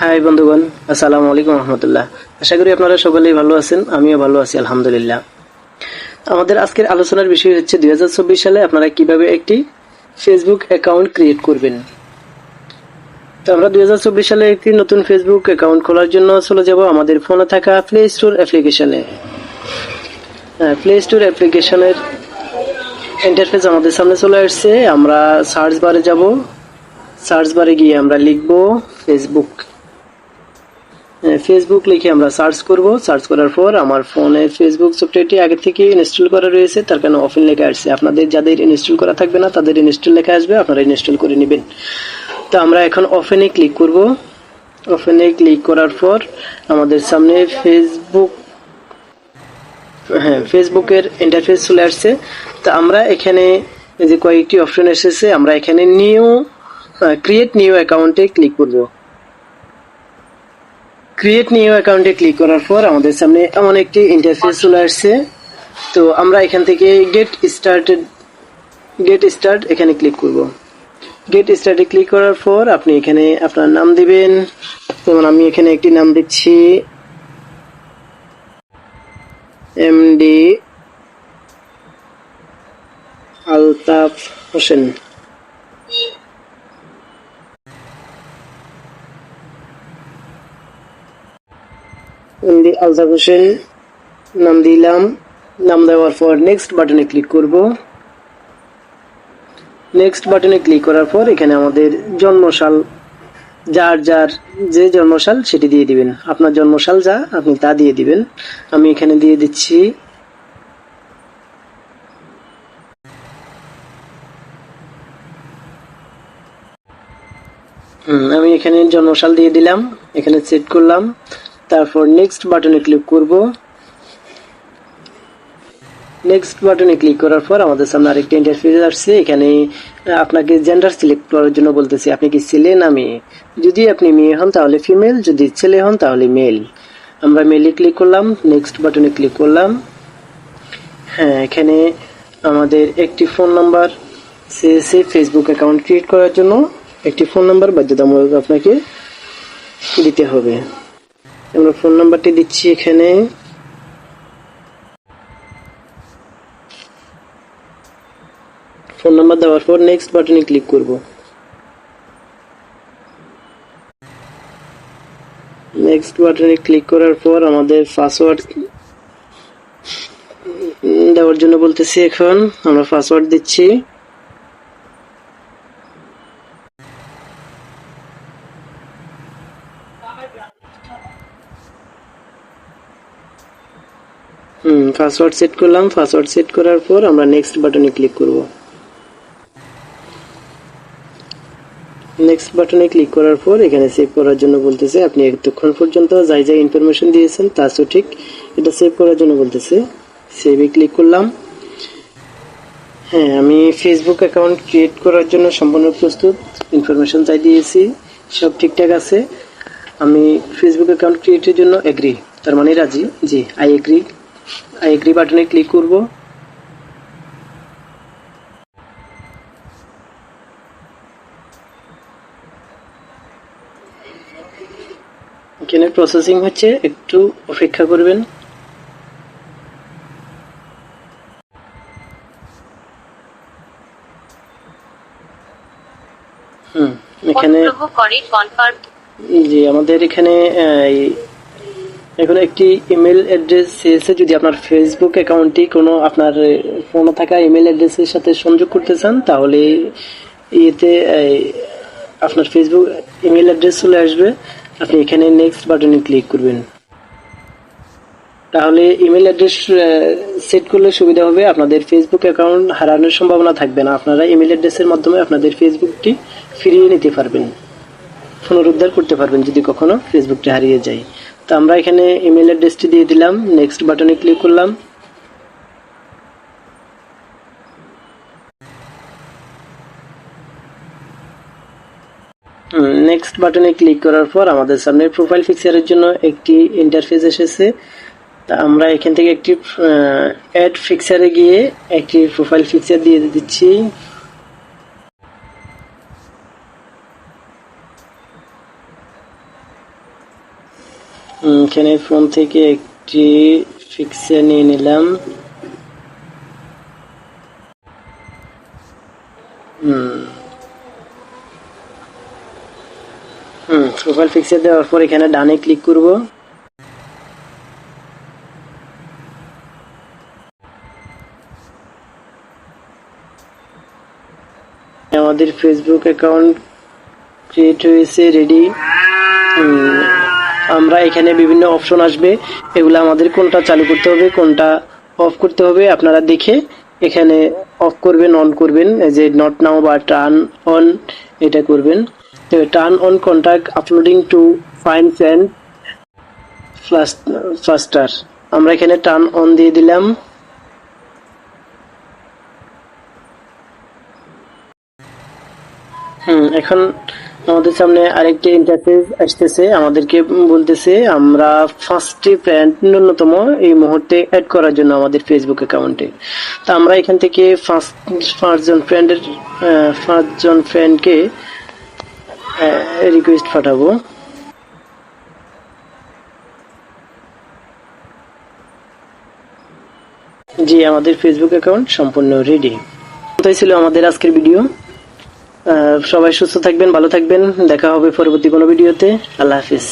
High বন্ধুগণ, আসসালামু আলাইকুম রহমতুল্লাহ। আশা করি আপনারা সকলেই ভালো আছেন, আমিও ভালো আছি, আলহামদুলিল্লাহ। আমাদের আজকের আলোচনার বিষয় হচ্ছে দু হাজার চব্বিশ সালে আপনারা কীভাবে একটি ফেসবুক অ্যাকাউন্ট ক্রিয়েট করবেন। তো আমরা দু হাজার চব্বিশ সালে একটি নতুন ফেসবুক অ্যাকাউন্ট খোলার জন্য চলে যাব আমাদের ফোনে থাকা প্লে স্টোর অ্যাপ্লিকেশনে প্লে স্টোর অ্যাপ্লিকেশনের ইন্টারফেস আমাদের সামনে চলে আসছে। আমরা সার্চ বারে যাব। সার্চ বারে গিয়ে আমরা লিখব ফেসবুক ফেসবুক লিখে আমরা সার্চ করব। সার্চ করার পর আমার ফোনে ফেসবুক সফটওয়্যারটি আগে থেকে ইনস্টল করা রয়েছে। তার কারণে অফিন লেখা আসছে। আপনাদের যাদের ইনস্টল করা থাকবে না, তাদের ইনস্টল লেখা আসবে। আপনারা ইনস্টল করে নেবেন। তো আমরা এখন ওপেনে ক্লিক করব। ওপেনে ক্লিক করার পর আমাদের সামনে ফেসবুক হ্যাঁ ফেসবুকের ইন্টারফেস চলে আসছে। তো আমরা এখানে যে কয়েকটি অপশন এসেছে, আমরা এখানে নিউ ক্রিয়েট নিউ অ্যাকাউন্টে ক্লিক করব। ক্রিয়েট নিউ অ্যাকাউন্টে ক্লিক করার পর আমাদের সামনে এমন একটি ইন্টারফেস চলে আসছে। তো আমরা এখান থেকে গেট স্টার্টেড গেট স্টার্ট এখানে ক্লিক করব। গেট স্টার্টে ক্লিক করার পর আপনি এখানে আপনার নাম দিবেন। যেমন আমি এখানে একটি নাম দিচ্ছি এমডি আলতাফ হোসেন এমডি আলতাফ হোসেন, নাম দিলাম। নাম দেওয়ার পর নেক্সট বাটনে ক্লিক করব। নেক্সট বাটনে ক্লিক করার পর এখানে আমাদের জন্মসাল, যার যার যে জন্মসাল সেটি দিয়ে দিবেন। আপনার জন্মসাল যা, আপনি তা দিয়ে দিবেন। আমি এখানে দিয়ে দিচ্ছি। আমি এখানে জন্মসাল দিয়ে দিলাম। এখানে সেট করলাম। তারপর নেক্সট বাটনে ক্লিক করব। নেক্সট বাটনে ক্লিক করার পর আমাদের সামনে আরেকটা ইন্টারফেস আসছে। এখানে আপনাকে জেন্ডার সিলেক্ট করার জন্য বলতেছি, আপনি কি ছেলে না মেয়ে? যদি আপনি মেয়ে হন, তাহলে ফিমেল যদি ছেলে হন, তাহলে মেল আমরা মেলে ক্লিক করলাম নেক্সট বাটনে ক্লিক করলাম। হ্যাঁ এখানে আমাদের একটি ফোন নাম্বার সে ফেসবুক অ্যাকাউন্ট ক্রিয়েট করার জন্য একটি ফোন নাম্বার বাধ্যতামূলক আপনাকে দিতে হবে। আমরা ফোন নাম্বারটি দিচ্ছি এখানে। ফোন নাম্বার দেওয়ার পর নেক্সট বাটনে ক্লিক করব। নেক্সট বাটনে ক্লিক করার পর আমাদের পাসওয়ার্ড দেওয়ার জন্য বলতেছি এখন, আমরা পাসওয়ার্ড দিচ্ছি। হুম পাসওয়ার্ড সেট করলাম। পাসওয়ার্ড সেট করার পর আমরা নেক্সট বাটনে ক্লিক করব। নেক্সট বাটনে ক্লিক করার পর এখানে সেভ করার জন্য বলতেছে, আপনি এতক্ষণ পর্যন্ত যাই যাই ইনফরমেশন দিয়েছেন, তা সঠিক এটা সেভ করার জন্য বলতেছে। সেভে ক্লিক করলাম। হ্যাঁ আমি ফেসবুক অ্যাকাউন্ট ক্রিয়েট করার জন্য সম্পূর্ণ প্রস্তুত। ইনফরমেশন চাই দিয়েছি। সব ঠিকঠাক আছে। আমি ফেসবুক অ্যাকাউন্ট ক্রিয়েটের জন্য এগ্রি তার মানে রাজি। জি আই এগ্রি এগ্রি বাটনে ক্লিক করব। এখানে প্রসেসিং হচ্ছে একটু অপেক্ষা করবেন। হুম এখানে জি আমাদের এখানে এই, এখন একটি ইমেল অ্যাড্রেস চেয়েছে যদি আপনার ফেসবুক অ্যাকাউন্টটি কোনো আপনার ফোনে থাকা ইমেল অ্যাড্রেসের সাথে সংযোগ করতে চান, তাহলে ইয়েতে আপনার ফেসবুক ইমেল অ্যাড্রেস চলে আসবে। আপনি এখানে নেক্সট বাটনে ক্লিক করবেন। তাহলে ইমেল অ্যাড্রেস সেট করলে সুবিধা হবে। আপনাদের ফেসবুক অ্যাকাউন্ট হারানোর সম্ভাবনা থাকবে না। আপনারা ইমেল অ্যাড্রেসের মাধ্যমে আপনাদের ফেসবুকটি ফিরিয়ে নিতে পারবেন। পুনরুদ্ধার করতে পারবেন যদি কখনো ফেসবুকটি হারিয়ে যায়। তো আমরা এখানে ইমেল অ্যাড্রেসটি দিয়ে দিলাম নেক্সট বাটনে ক্লিক করলাম। নেক্সট বাটনে ক্লিক করার পর আমাদের সামনে প্রোফাইল পিকচারের জন্য একটি ইন্টারফেস এসেছে। তা আমরা এখান থেকে একটি অ্যাড ফিক্সারে গিয়ে একটি প্রোফাইল পিকচার দিয়ে দিচ্ছি। এখানে ফোন থেকে একটি ফিক্সে নিয়ে নিলাম। হুম প্রোফাইল পিকচার দেওয়ার পর এখানে ডানে ক্লিক করব। আমাদের ফেসবুক অ্যাকাউন্ট ক্রিয়েট হয়েছে রেডি আমরা এখানে বিভিন্ন অপশন আসবে। এগুলো আমাদের কোনটা চালু করতে হবে, কোনটা অফ করতে হবে, আপনারা দেখে এখানে অফ করবেন অন করবেন যে নট নাও বা টার্ন অন এটা করবেন। তো turn on contact uploading to find fan faster আমরা এখানে টার্ন অন দিয়ে দিলাম। হুম, এখন আমাদের সামনে আরেকটি ইন্টারফেস আসতেছে, আমাদেরকে বলতেছে, আমরা ফার্স্টে ফ্রেন্ড ন্যূনতম এই মুহূর্তে অ্যাড করার জন্য আমাদের ফেসবুক অ্যাকাউন্টে তো আমরা এখান থেকে ফার্স্ট পাঁচজন ফ্রেন্ডের পাঁচজন ফ্রেন্ডকে রিকোয়েস্ট পাঠাবো। জি, আমাদের ফেসবুক অ্যাকাউন্ট সম্পূর্ণ রেডি এটাই ছিল আমাদের আজকের ভিডিও সবাই সুস্থ থাকবেন ভালো থাকবেন। দেখা হবে পরবর্তী কোনো ভিডিওতে। আল্লাহ হাফিজ।